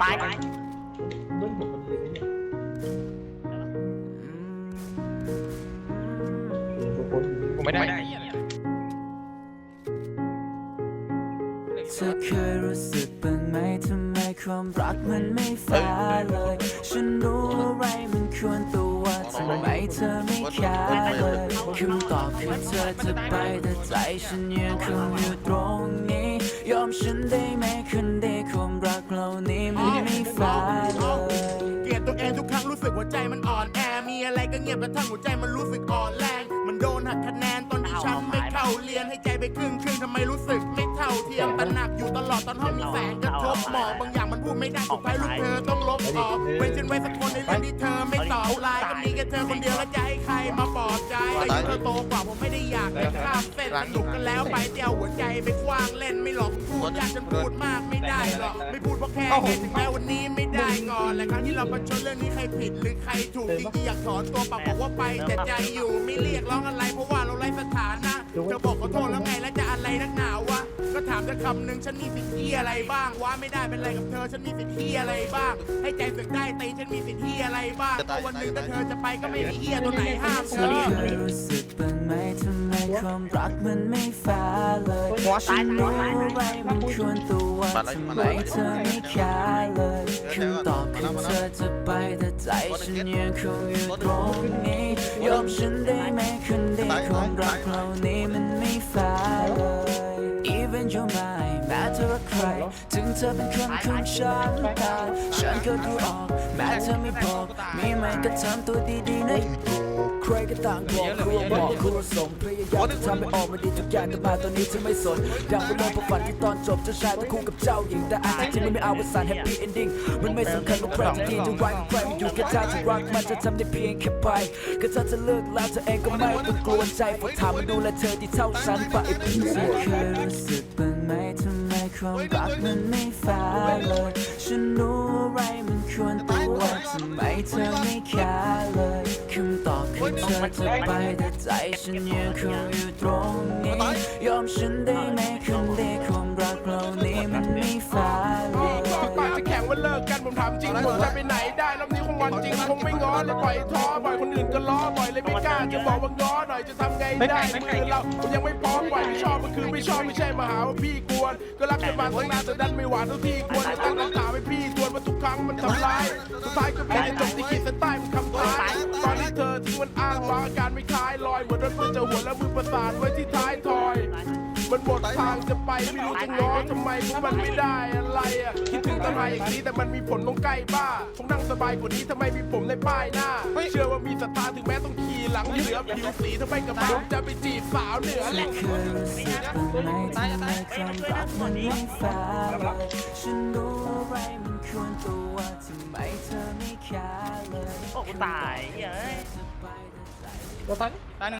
ตายเบิ้ลผมมันดีนะเนี่ยเออทุกคนกูไม่ได้ เธอเคยรู้สึกบ้างไหมทำไมความรักมันไม่แฟร์เลย ฉันรู้อะไรมันควรตัวทำไมเธอไม่แคร์เลยคำตอบคือเธอจะไปแต่ใจฉันยังคงอยู่ตรงนี้ ยอมฉันได้ไหมคืนดีความรักเรานี้มันไม่แฟร์เลย เกลียดตัวเองทุกครั้งรู้สึกหัวใจมันอ่อนแอ มีอะไรก็เงียบกระทั่งหัวใจมันรู้สึกอ่อนแรง มันโดนหักคะแนนตอนที่ฉันไม่เข้าเรียนให้ใจไปครึ่งครึ่งทำไมรู้สึกไม่เท่าเทียมตระหนักอยู่ตลอดตอนห้องมีแสงกระทบหมอกบางอย่างมันพูดไม่ได้สุดท้ายลูกเธอต้องลบออกเว้นฉันไว้สักคนในเรื่องที่เธอไม่ตอบไลน์ก็มีแค่เธอคนเดียวแล้วจะให้ใครมาปลอบใจ อายุเธอโตกว่าผมไม่ได้อยากจะข้ามเส้นสนุกกันแล้วไปเดียวหัวใจไปกว้างเล่นไม่หลอกพูดอยากจะพูดมากไม่ได้หรอกไม่พูดเพราะแค่เห็นถึงแม้วันนี้ไม่ได้ก่อนและครั้งที่เราประชดเรื่องนี้ใครผิดหรือใครถูกจริงๆอยากถอนตัวปากบอกว่าไปแต่ใจอยู่ไม่เรียกร้องอะไรเพราะว่าเราไร้สถานะเธอบอกขอโทษแล้วไง ก็ถามแต่คำหนึ่งฉันมีสิทธิ์ที่อะไรบ้างวะไม่ได้เป็นไรกับเธอ ฉันมีสิทธิ์ที่อะไรบ้าง ให้ใจสึกได้ตีฉันมีสิทธิ์ที่อะไรบ้างเพราะวันหนึ่งถ้าเธอจะไปก็ไม่มีเฮียตัวไหนห้ามเธเธออเคยรู้สึกบ้างไหมทำไมความรักมันไม่แฟร์เลยหัวฉัตายนตารู้ยอะไรมันควรตัวทำไมเธอไม่แคร์เลยคำตอบคือเธอจะไปแต่ใจฉันยังคงอยู่ตรงนี้ยอมฉันได้ไหมคนดีความรักเรานี้ ธอเป็นคนของฉันได้ฉันก็ดูออกแม้เธอไม่บอกมีไหมก็ทำตัวดีๆนะใค รก็ต่างบอกครัวบอกครัวส่งพยายามจะทำให้ออกมาดีทุกอย่างแต่มาตอนนี้เธอไม่สนดังไปเลยเพระฝันที่ตอนจบเจ้าชายต้องคู่กับเจ้าหญิงแต่อาจจะไม่เอาวสานแฮปปี้เอนดิ้งมันไม่สำคัญว่าใครจะดีจะร้ายกับใครมันอยู่แค่ท่าที่รักมันจะทำได้เพียงแค่ไปก็ถ้าจะเลิกแล้วเธอเองก็ไม่ต้องกลัวใจเพราะถามมาดูแลเธอที่เท่าฉันไปเธอเคยรู้สึกบ้างไหมทำไมความรักมันไม่ฟร์เลยฉันรู้อะไรมันควรต ทำไมเธอไม่แคร์เลยคำตอบคือเธอจะไปแต่ใจฉันยังคงอยู่ตรงนี้ยอมฉันได้ไหมคนดีความรัก ถามจริงผมจะไปไหนได้รอบนี้คงวันจริงคงไม่ง้อเลยปล่อยท้อปล่อยคนอื่นก็ล้อปล่อยเลยไม่กล้าจะบอกว่าง้อหน่อยจะทำไงได้มือเราผมยังไม่พร้อมปล่อยไม่ชอบมันคือไม่ชอบไม่ใช่มาหาว่าพี่กวน ก็รักกันมาตั้งนานแต่ดันไม่หวานเท่าที่ควรตั้งคำถามให้พี่ทวนว่าทุกครั้งมันทำร้ายสุดท้ายก็เป็นจบที่ขีดเส้นใต้มันคำท้ายตอนนี้เธอทิ้งมันอ้างว้างอาการไม่คล้าย มันหมดทางจะไปไม่รู้จะง้อทำไมเพราะมันไม่ได้อะไรอะคิดถึงตอนมาอย่างนี้แต่มันมีผลต้องใกล้บ้าคงนั่งสบายกว่านี้ทำไมมีผมในป้ายหน้าเชื่อว่ามีสตาร์ถึงแม้ต้องขี่หลังเหลือผิวสีทำไมกับผมจะไปจีบสาวเหนือแหละเคยรู้สึกบ้างไหมทำไมความรักมันไม่แฟร์เลยฉันรู้อะไรมันควรตัวทำไมเธอไม่แคร์เลยโอ้กูตายเฮ้ยจะไปแต่ใจตัวตาย